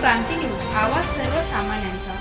क्रांती news आवाज सर्वसामान्यांचा.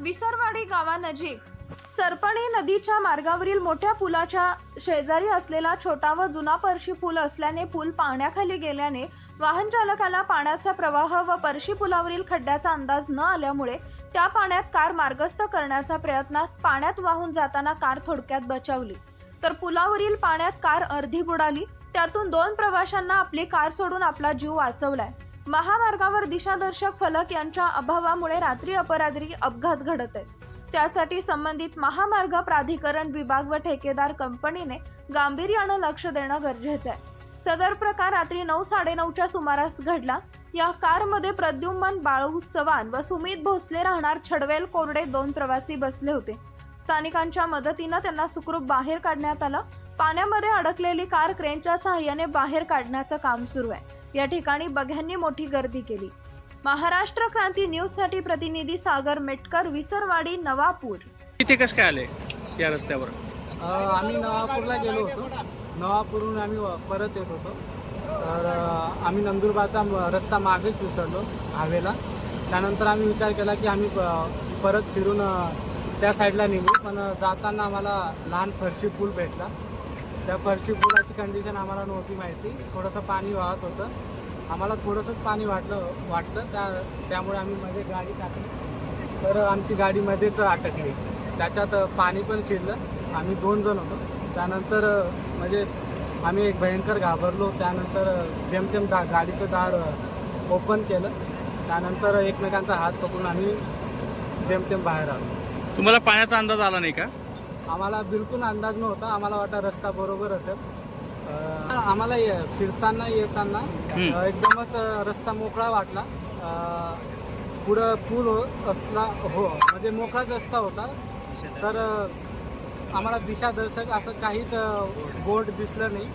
विसरवाडी गावानजीक सरपणी नदीच्या मार्गावरील मोठ्या पुलाच्या शेजारी असलेला छोटा व जुना परशी पूल असल्याने पूल पाण्याखाली गेल्याने वाहन चालकाला पाण्याचा प्रवाह व परशी पुलावरील खड्ड्याचा अंदाज न आल्यामुळे त्या पाण्यात कार मार्गस्थ करण्याचा प्रयत्नात पाण्यात वाहून जाताना कार थोडक्यात बचावली. तर पुलावरील पाण्यात कार अर्धी बुडाली त्यातून दोन प्रवाशांना आपली कार सोडून आपला जीव वाचवलाय. महामार्गावर दिशादर्शक फलक यांच्या अभावामुळे रात्री अपरात्री अपघात घडत आहेत. त्यासाठी संबंधित महामार्ग प्राधिकरण विभाग व ठेकेदार कंपनीने गांभीर्यानं लक्ष देणं गरजेचं आहे. सदर प्रकार रात्री नऊ साडेनऊच्या सुमारास घडला. या कारमध्ये प्रद्युम्न बाळू चव्हाण व सुमित भोसले राहणार छडवेल कोरडे दोन प्रवासी बसले होते. स्थानिकांच्या मदतीनं त्यांना सुखरूप बाहेर काढण्यात आलं. पाण्यामध्ये अडकलेली कार क्रेनच्या सहाय्याने बाहेर काढण्याचं काम सुरू आहे. या ठिकाणी बघ्यांनी मोठी गर्दी केली. महाराष्ट्र क्रांती न्यूजसाठी प्रतिनिधी सागर मेटकर विसरवाडी नवापूर. इथे कसं काय आले या रस्त्यावर? अ, आम्ही नवापूरला गेलो होतो. नवापूरहून आम्ही व- परत येत होतो. तर अ, आम्ही नंदुरबारचा म- रस्ता मागेच विसरलो हवेला. त्यानंतर आम्ही विचार केला की आम्ही प- परत फिरून अ, त्या साईडला निघू. पण अ, जाताना आम्हाला लहान फरशी पूल भेटला. त्या फरशी पुलाची कंडिशन आम्हाला नव्हती माहिती. थोडंसं पाणी वाहत होतं. आम्हाला थोडंसंच पाणी वाटलं वाटतं. त्या त्यामुळे आम्ही मध्ये गाडी टाकली. तर आमची गाडीमध्येच अटकली. त्याच्यात पाणी पण शिरलं. आम्ही दोन जण होतो. त्यानंतर म्हणजे आम्ही एक भयंकर घाबरलो. त्यानंतर जेमतेम दा गाडीचं दार ओपन केलं. त्यानंतर एकमेकांचा हात पकडून आम्ही जेमतेम बाहेर आलो. तुम्हाला पाण्याचा अंदाज आला नाही का? आम्हाला बिलकुल अंदाज नव्हता. आम्हाला वाटतं रस्ता बरोबर असेल. अं, आम्हाला ये- फिरताना येताना. अं, एकदमच अं, रस्ता मोकळा वाटला. अं, पुढं पूल हो- असला हो म्हणजे मोकळाच रस्ता होता. तर अं, आम्हाला दिशादर्शक असं काहीच बोर्ड दिसलं नाही.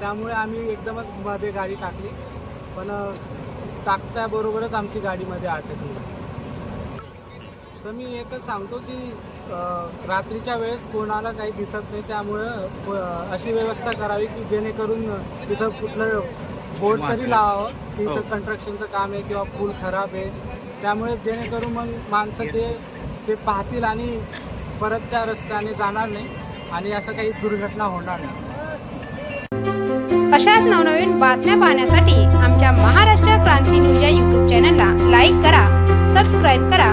त्यामुळे आम्ही एकदमच मध्ये गाडी टाकली. पण अं, टाकत्याबरोबरच आमची गाडीमध्ये अटकली तर मी एकच सांगतो की रात्रीच्या वेळेस कोणाला काही दिसत नाही त्यामुळं अशी व्यवस्था करावी की जेणेकरून तिथं कुठलं बोर्ड तरी लावावं की हो. इथं कन्स्ट्रक्शनचं काम आहे किंवा पूल खराब आहे. त्यामुळे जेणेकरून मग माणसं ते ते पाहतील आणि परत त्या रस्त्याने जाणार नाही आणि असं काही दुर्घटना होणार नाही. अशाच नवनवीन बातम्या पाहण्यासाठी आमच्या महाराष्ट्र क्रांती न्यूज या यूट्यूब चॅनलला लाईक करा सबस्क्राईब करा